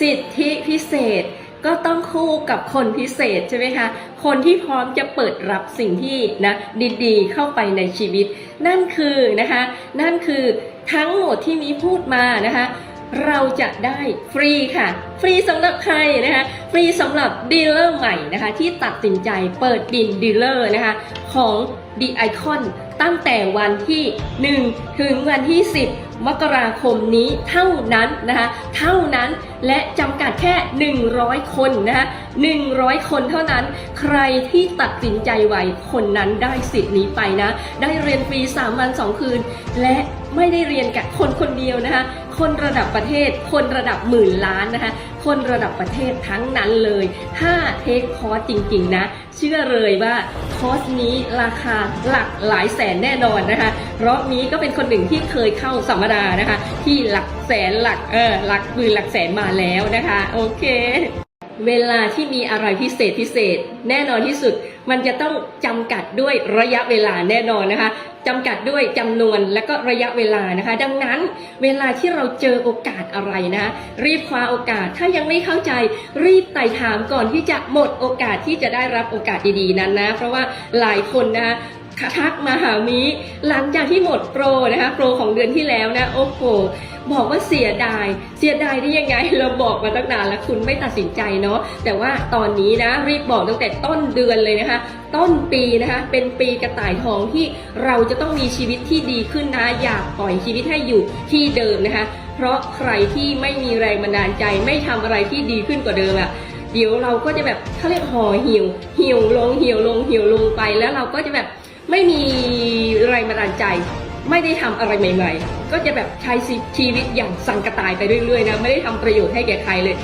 สิทธิพิเศษก็ต้องคู่กับคนพิเศษใช่ไหมคะ คนที่พร้อมจะเปิดรับสิ่งที่นะดีๆ เข้าไปในชีวิต นั่นคือนะคะ นั่นคือทั้งหมดที่มีพูดมานะคะ เราจะได้ฟรีค่ะ ฟรีสำหรับใครนะคะ ฟรีสำหรับดีลเลอร์ใหม่นะคะ ที่ตัดสินใจเปิดบินดีลเลอร์นะคะ ของ The Icon ตั้งแต่วันที่ 1 ถึงวันที่ 10 มกราคมนี้เท่านั้นนะคะเท่านั้นและจำกัดแค่ 100 คนนะคะ100 คนเท่านั้น ใครที่ตัดสินใจไวคนนั้นได้สิทธิ์นี้ไปนะ ได้เรียนฟรี 3 วัน 2 คืน และไม่ได้เรียนกับคนคนเดียวนะคะ คนระดับประเทศ คนระดับหมื่นล้านนะคะ คนระดับประเทศทั้งนั้นเลย ถ้าเทคคอร์สจริง ๆ นะ เชื่อเลยว่าคอร์สนี้ราคาหลักหลายแสนแน่นอนนะคะ เพราะนี้ก็เป็นคนหนึ่งที่เคยเข้าสัมมนานะคะ ที่หลักแสนหลักเออหลักหมื่นหลักแสนมาแล้วนะคะ โอเค เวลาที่มีอะไรพิเศษพิเศษ แน่นอนที่สุด มันจะต้องจำกัดด้วยระยะเวลาแน่นอนนะคะจำกัดด้วยจำนวนและก็ระยะเวลานะคะ ดังนั้นเวลาที่เราเจอโอกาสอะไรนะคะรีบคว้าโอกาสถ้ายังไม่เข้าใจ รีบไต่ถามก่อนที่จะหมดโอกาสที่จะได้รับโอกาสดีๆนั้นนะ เพราะว่าหลายคนนะคะ ทักมาหามีหลังจากที่หมดโปรนะคะโปรของเดือนที่แล้วนะโอ้โหบอกว่าเสียดาย เสียดายได้ยังไง เราบอกมาตั้งนานแล้วคุณไม่ตัดสินใจเนาะ แต่ว่าตอนนี้นะรีบบอกตั้งแต่ต้นเดือนเลยนะคะ ต้นปีนะคะ เป็นปีกระต่ายทองที่เราจะต้องมีชีวิตที่ดีขึ้นนะ อย่าปล่อยชีวิตให้อยู่ที่เดิมนะคะ เพราะใครที่ไม่มีแรงบันดาลใจ ไม่ทำอะไรที่ดีขึ้นกว่าเดิมอะเดี๋ยวเราก็จะแบบเขาเรียกห่อเหี่ยว เหี่ยวลง เหี่ยวลง เหี่ยวลงไป แล้วเราก็จะแบบ ไม่มีแรงบันดาลใจ ไม่ได้ทำอะไรใหม่ ๆ ก็จะแบบใช้ชีวิตอย่างสังกตายไปเรื่อยๆนะไม่ได้ทำประโยชน์ให้แก่ใครเลย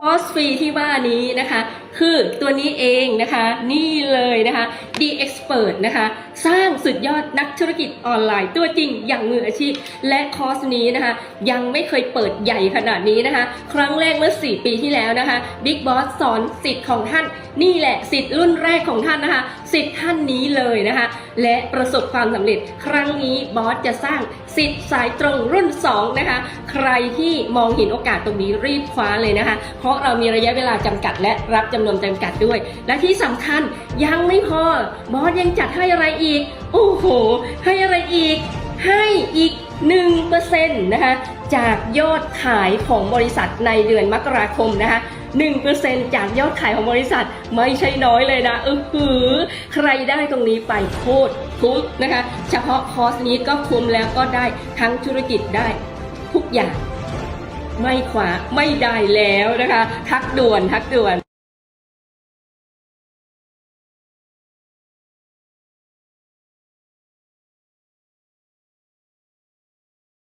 คอสฟรีที่ว่านี้นะคะ คือตัวนี้เองนะคะ นี่เลยนะคะ The Expert นะคะ สร้างสุดยอดนักธุรกิจออนไลน์ ตัวจริงอย่างมืออาชีพ และคอร์สนี้นะคะ ยังไม่เคยเปิดใหญ่ขนาดนี้นะคะ ครั้งแรกเมื่อ 4 ปีที่แล้วนะคะ Big Boss สอนสิทธิ์ของท่าน นี่แหละสิทธิ์รุ่นแรกของท่านนะคะ สิทธิ์ท่านนี้เลยนะคะ และประสบความสำเร็จ ครั้งนี้บอสจะสร้างสิทธิ์สายตรงรุ่น 2 นะคะ ใครที่มองเห็นโอกาสตรงนี้รีบคว้าเลยนะคะ เพราะเรามีระยะเวลาจำกัด และรับจำนวนจำกัดด้วย และที่สำคัญยังไม่พอบอสยังจัดให้อะไรอีกโอ้โห ให้อะไรอีก ให้อีก 1%นะคะจากยอดขายของบริษัทในเดือนมกราคมนะคะ1%จากยอดขายของบริษัทไม่ใช่น้อยเลยนะเออหือใครได้ตรงนี้ไปโคตรคุ้มนะคะ เฉพาะคอร์สนี้ก็คุ้มแล้วก็ได้ทั้งธุรกิจได้ทุกอย่าง ไม่ขวาไม่ได้แล้วนะคะ ทักด่วนทักด่วน